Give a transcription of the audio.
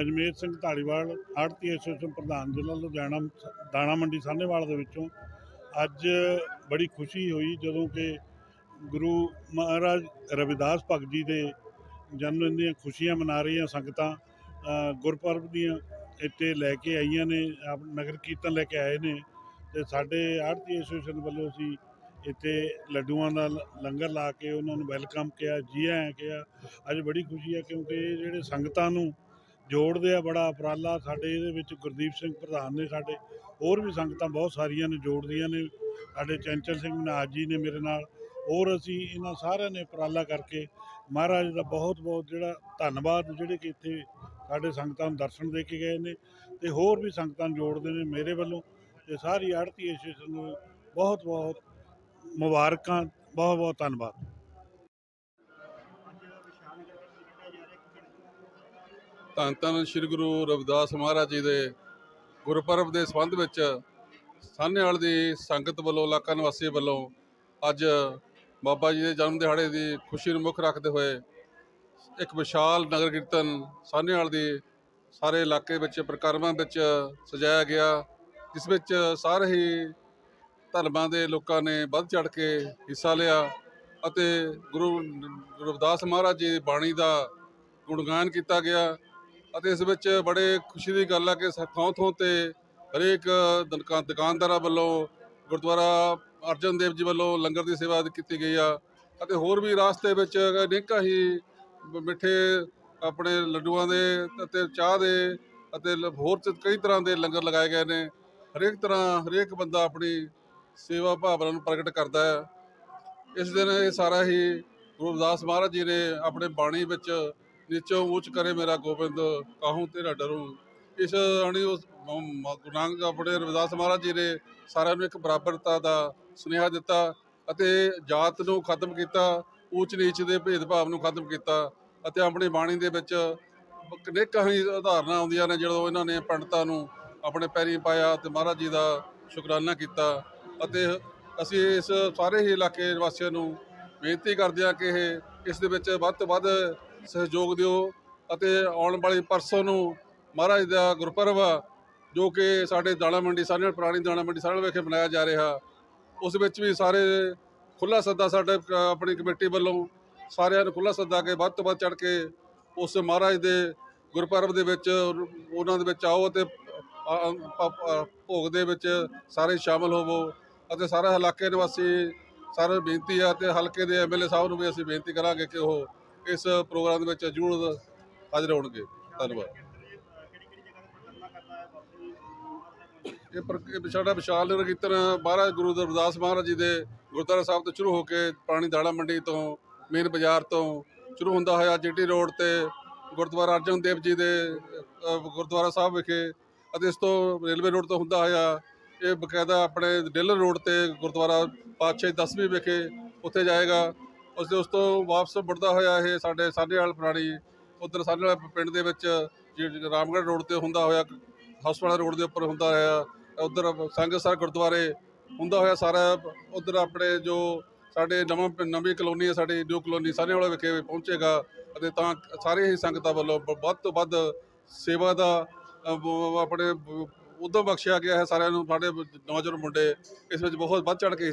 ਅਜਮੇਰ ਸਿੰਘ ਢਾਲੀਵਾਲ ਆੜਤੀ ਐਸੋਸੀਏਸ਼ਨ ਪ੍ਰਧਾਨ ਜ਼ਿਲ੍ਹਾ ਲੁਧਿਆਣਾ, ਦਾਣਾ ਮੰਡੀ ਸਾਹਨੇਵਾਲ ਦੇ ਵਿੱਚੋਂ ਅੱਜ ਬੜੀ ਖੁਸ਼ੀ ਹੋਈ ਜਦੋਂ ਕਿ ਗੁਰੂ ਮਹਾਰਾਜ ਰਵਿਦਾਸ ਭਗਤ ਜੀ ਦੇ ਜਨਮ ਦਿਨ ਦੀਆਂ ਖੁਸ਼ੀਆਂ ਮਨਾ ਰਹੀਆਂ ਸੰਗਤਾਂ ਗੁਰਪੁਰਬ ਦੀਆਂ ਇੱਥੇ ਲੈ ਕੇ ਆਈਆਂ ਨੇ, ਆਪ ਨਗਰ ਕੀਰਤਨ ਲੈ ਕੇ ਆਏ ਨੇ ਤੇ ਸਾਡੇ ਆੜਤੀ ਐਸੋਸੀਏਸ਼ਨ ਵੱਲੋਂ ਅਸੀਂ ਇੱਥੇ ਲੱਡੂਆਂ ਦਾ ਲੰਗਰ ਲਾ ਕੇ ਉਹਨਾਂ ਨੂੰ ਵੈਲਕਮ ਕਿਹਾ ਜੀ ਆਇਆਂ ਕਿਹਾ, ਅੱਜ ਬੜੀ ਖੁਸ਼ੀ ਹੈ ਕਿਉਂਕਿ ਜਿਹੜੇ ਸੰਗਤਾਂ ਨੂੰ ਜੋੜਦੇ ਆ ਬੜਾ ਉਪਰਾਲਾ ਸਾਡੇ ਇਹਦੇ ਵਿੱਚ ਗੁਰਦੀਪ ਸਿੰਘ ਪ੍ਰਧਾਨ ਨੇ ਸਾਡੇ, ਹੋਰ ਵੀ ਸੰਗਤਾਂ ਬਹੁਤ ਸਾਰੀਆਂ ਨੇ ਜੋੜਦੀਆਂ ਨੇ, ਸਾਡੇ ਚੰਚਲ ਸਿੰਘ ਮਨਾਜ ਜੀ ਨੇ ਮੇਰੇ ਨਾਲ, ਹੋਰ ਅਸੀਂ ਇਹਨਾਂ ਸਾਰਿਆਂ ਨੇ ਉਪਰਾਲਾ ਕਰਕੇ ਮਹਾਰਾਜ ਦਾ ਬਹੁਤ ਬਹੁਤ ਜਿਹੜਾ ਧੰਨਵਾਦ ਜਿਹੜੇ ਕਿ ਇੱਥੇ ਸਾਡੇ ਸੰਗਤਾਂ ਨੂੰ ਦਰਸ਼ਨ ਦੇ ਕੇ ਗਏ ਨੇ ਤੇ ਹੋਰ ਵੀ ਸੰਗਤਾਂ ਨੂੰ ਜੋੜਦੇ ਨੇ ਮੇਰੇ ਵੱਲੋਂ ਤੇ ਸਾਰੀ ਆੜਤੀ ਐਸੋਸੀਏਸ਼ਨ ਨੂੰ ਬਹੁਤ ਬਹੁਤ ਮੁਬਾਰਕਾਂ, ਬਹੁਤ ਬਹੁਤ ਧੰਨਵਾਦ। ਧੰਨ ਧੰਨ ਸ੍ਰੀ ਗੁਰੂ ਰਵਿਦਾਸ ਮਹਾਰਾਜ ਜੀ ਦੇ ਗੁਰਪੁਰਬ ਦੇ ਸੰਬੰਧ ਵਿੱਚ ਸਾਹਨੇਵਾਲ ਦੀ ਸੰਗਤ ਵੱਲੋਂ, ਇਲਾਕਾ ਨਿਵਾਸੀ ਵੱਲੋਂ ਅੱਜ ਬਾਬਾ ਜੀ ਦੇ ਜਨਮ ਦਿਹਾੜੇ ਦੀ ਖੁਸ਼ੀ ਨੂੰ ਮੁੱਖ ਰੱਖਦੇ ਹੋਏ ਇੱਕ ਵਿਸ਼ਾਲ ਨਗਰ ਕੀਰਤਨ ਸਾਹਨੇਵਾਲ ਦੀ ਸਾਰੇ ਇਲਾਕੇ ਵਿੱਚ ਪ੍ਰਕਰਮਾਂ ਵਿੱਚ ਸਜਾਇਆ ਗਿਆ, ਜਿਸ ਵਿੱਚ ਸਾਰੇ ਹੀ ਧਰਮਾਂ ਦੇ ਲੋਕਾਂ ਨੇ ਵੱਧ ਚੜ ਕੇ ਹਿੱਸਾ ਲਿਆ ਅਤੇ ਗੁਰੂ ਰਵਿਦਾਸ ਮਹਾਰਾਜ ਜੀ ਦੀ ਬਾਣੀ ਦਾ ਗੁਣਗਾਨ ਕੀਤਾ ਗਿਆ। ਅਤੇ ਇਸ ਵਿੱਚ ਬੜੇ ਖੁਸ਼ੀ ਦੀ ਗੱਲ ਆ ਕਿ ਥਾਂ ਥਾਂ ਤੇ ਹਰੇਕ ਦੁਕਾ- ਦੁਕਾਨਦਾਰਾਂ ਵੱਲੋਂ, ਗੁਰਦੁਆਰਾ ਅਰਜਨ ਦੇਵ ਜੀ ਵੱਲੋਂ ਲੰਗਰ ਦੀ ਸੇਵਾ ਕੀਤੀ ਗਈ ਆ। ਅਤੇ ਹੋਰ ਵੀ ਰਾਸਤੇ ਵਿੱਚ ਅਨੇਕਾਂ ਹੀ ਮਿੱਠੇ ਆਪਣੇ ਲੱਡੂਆਂ ਦੇ ਅਤੇ ਚਾਹ ਦੇ ਅਤੇ ਲ- ਹੋਰ ਚ ਕਈ ਤਰ੍ਹਾਂ ਦੇ ਲੰਗਰ ਲਗਾਏ ਗਏ ਨੇ। ਹਰੇਕ ਤਰ੍ਹਾਂ ਹਰੇਕ ਬੰਦਾ ਆਪਣੀ ਸੇਵਾ ਭਾਵਨਾ ਨੂੰ ਪ੍ਰਗਟ ਕਰਦਾ ਹੈ। ਇਸ ਦਿਨ ਇਹ ਸਾਰਾ ਹੀ ਗੁਰੂ ਰਵਿਦਾਸ ਮਹਾਰਾਜ ਜੀ ਨੇ ਆਪਣੇ ਬਾਣੀ ਵਿੱਚ ਨੀਚੋਂ ਉੱਚ ਕਰੇ ਮੇਰਾ ਗੋਬਿੰਦ, ਕਾਹੂ ਤੇਰਾ ਡਰੂ? ਇਸ ਅਣੀ ਉਸ ਮ- ਗੁਰੂ ਨਾਨਕ ਆਪਣੇ ਰਵਿਦਾਸ ਮਹਾਰਾਜ ਜੀ ਨੇ ਸਾਰਿਆਂ ਨੂੰ ਇੱਕ ਬਰਾਬਰਤਾ ਦਾ ਸੁਨੇਹਾ ਦਿੱਤਾ ਅਤੇ ਜਾਤ ਨੂੰ ਖਤਮ ਕੀਤਾ, ਉੱਚ ਨੀਚ ਦੇ ਭੇਦਭਾਵ ਨੂੰ ਖਤਮ ਕੀਤਾ ਅਤੇ ਆਪਣੀ ਬਾਣੀ ਦੇ ਵਿੱਚ ਅਨੇਕਾਂ ਹੀ ਉਦਾਹਰਨਾਂ ਆਉਂਦੀਆਂ ਨੇ ਜਦੋਂ ਇਹਨਾਂ ਨੇ ਪੰਡਤਾਂ ਨੂੰ ਆਪਣੇ ਪੈਰੀ ਪਾਇਆ ਤੇ ਮਹਾਰਾਜ ਜੀ ਦਾ ਸ਼ੁਕਰਾਨਾ ਕੀਤਾ ਅਤੇ ਅਸੀਂ ਇਸ ਸਾਰੇ ਹੀ ਇਲਾਕੇ ਵਾਸੀਆਂ ਨੂੰ ਬੇਨਤੀ ਕਰਦੇ ਹਾਂ ਕਿ ਇਹ, ਇਸ ਦੇ ਵਿੱਚ ਵੱਧ ਤੋਂ ਵੱਧ ਸਹਿਯੋਗ ਦਿਓ ਅਤੇ ਆਉਣ ਵਾਲੀ ਪਰਸੋਂ ਨੂੰ ਮਹਾਰਾਜ ਦਾ ਗੁਰਪੁਰਬ ਜੋ ਕਿ ਸਾਡੇ ਦਾਣਾ ਮੰਡੀ ਸਾਹਨੇਵਾਲ ਪੁਰਾਣੀ ਦਾਣਾ ਮੰਡੀ ਸਾਰਿਆਂ ਵਿਖੇ ਮਨਾਇਆ ਜਾ ਰਿਹਾ। ਉਸ ਵਿੱਚ ਵੀ ਸਾਰੇ ਖੁੱਲਾ ਸੱਦਾ ਸਾਡੇ ਆਪਣੀ ਕਮੇਟੀ ਵੱਲੋਂ ਸਾਰਿਆਂ ਨੂੰ ਖੁੱਲਾ ਸੱਦਾ ਕੇ ਵੱਧ ਤੋਂ ਵੱਧ ਚੜ ਕੇ ਉਸ ਮਹਾਰਾਜ ਦੇ ਗੁਰਪੁਰਬ ਦੇ ਵਿੱਚ ਉਹਨਾਂ ਦੇ ਵਿੱਚ ਆਓ ਅਤੇ ਭੋਗ ਦੇ ਵਿੱਚ ਸਾਰੇ ਸ਼ਾਮਲ ਹੋਵੋ ਅਤੇ ਸਾਰੇ ਇਲਾਕੇ ਨਿਵਾਸੀ, ਸਾਰੇ ਬੇਨਤੀ ਹੈ ਤੇ ਹਲਕੇ ਦੇ ਐਮਐਲਏ ਸਾਹਿਬ ਨੂੰ ਵੀ ਅਸੀਂ ਬੇਨਤੀ ਕਰਾਂਗੇ ਕਿ ਉਹ ਇਸ ਪ੍ਰੋਗਰਾਮ ਦੇ ਵਿੱਚ ਜ਼ਰੂਰ ਹਾਜ਼ਰ ਹੋਣਗੇ। ਧੰਨਵਾਦ। ਇਹ ਪਰ ਸਾਡਾ ਵਿਸ਼ਾਲ ਨਗਰ ਕੀਰਤਨ ਮਹਾਰਾਜ ਗੁਰੂ ਰਵਿਦਾਸ ਮਹਾਰਾਜ ਜੀ ਦੇ ਗੁਰਦੁਆਰਾ ਸਾਹਿਬ ਤੋਂ ਸ਼ੁਰੂ ਹੋ ਕੇ ਪੁਰਾਣੀ ਦਾਣਾ ਮੰਡੀ ਤੋਂ, ਮੇਨ ਬਾਜ਼ਾਰ ਤੋਂ ਸ਼ੁਰੂ ਹੁੰਦਾ ਹੋਇਆ ਜੀਟੀ ਰੋਡ ਤੇ ਗੁਰਦੁਆਰਾ ਅਰਜਨ ਦੇਵ ਜੀ ਦੇ ਗੁਰਦੁਆਰਾ ਸਾਹਿਬ ਵਿਖੇ ਅਤੇ ਇਸ ਤੋਂ ਰੇਲਵੇ ਰੋਡ ਤੋਂ ਹੁੰਦਾ ਹੋਇਆ ਇਹ ਬਕਾਇਦਾ ਆਪਣੇ ਡਿੱਲਰ ਰੋਡ ਤੇ ਗੁਰਦੁਆਰਾ ਪਾਤਸ਼ਾਹੀ ਦਸਵੀਂ ਵਿਖੇ ਉੱਥੇ ਜਾਏਗਾ। ਉਸ ਉਸ ਤੋਂ ਵਾਪਸ ਮੁੜਦਾ ਹੋਇਆ ਇਹ ਸਾਡੇ ਸਾਹਨੇਵਾਲ ਪੁਰਾਣੀ, ਉਧਰ ਸਾਹਨੇਵਾਲ ਪਿੰਡ ਦੇ ਵਿੱਚ ਜਿਹੜੀ ਰਾਮਗੜ੍ਹ ਰੋਡ ਤੇ ਹੁੰਦਾ ਹੋਇਆ, ਹਸਪਤਾਲ ਰੋਡ ਦੇ ਉੱਪਰ ਹੁੰਦਾ ਹੋਇਆ, ਉਧਰ ਸੰਗਤਸਰ ਗੁਰਦੁਆਰੇ ਹੁੰਦਾ ਹੋਇਆ ਸਾਰਾ, ਉਧਰ ਆਪਣੇ ਜੋ ਸਾਡੇ ਨਵਾਂ ਪਿੰ- ਨਵੀਂ ਕਲੋਨੀ ਹੈ ਸਾਡੀ, ਨਿਊ ਕਲੋਨੀ ਸਾਹਨੇਵਾਲ ਵਿਖੇ ਪਹੁੰਚੇਗਾ ਅਤੇ ਤਾਂ ਸਾਰੇ ਹੀ ਸੰਗਤਾਂ ਵੱਲੋਂ ਬ- ਵੱਧ ਤੋਂ ਵੱਧ ਸੇਵਾ ਦਾ ਆਪਣੇ ਬ- ਉਦੋਂ ਬਖਸ਼ਿਆ ਗਿਆ ਹੈ ਸਾਰਿਆਂ ਨੂੰ, ਸਾਡੇ ਨੌਜਵਾਨ ਮੁੰਡੇ, ਇਸ ਵਿੱਚ ਬਹੁਤ ਵੱਧ ਚੜ ਕੇ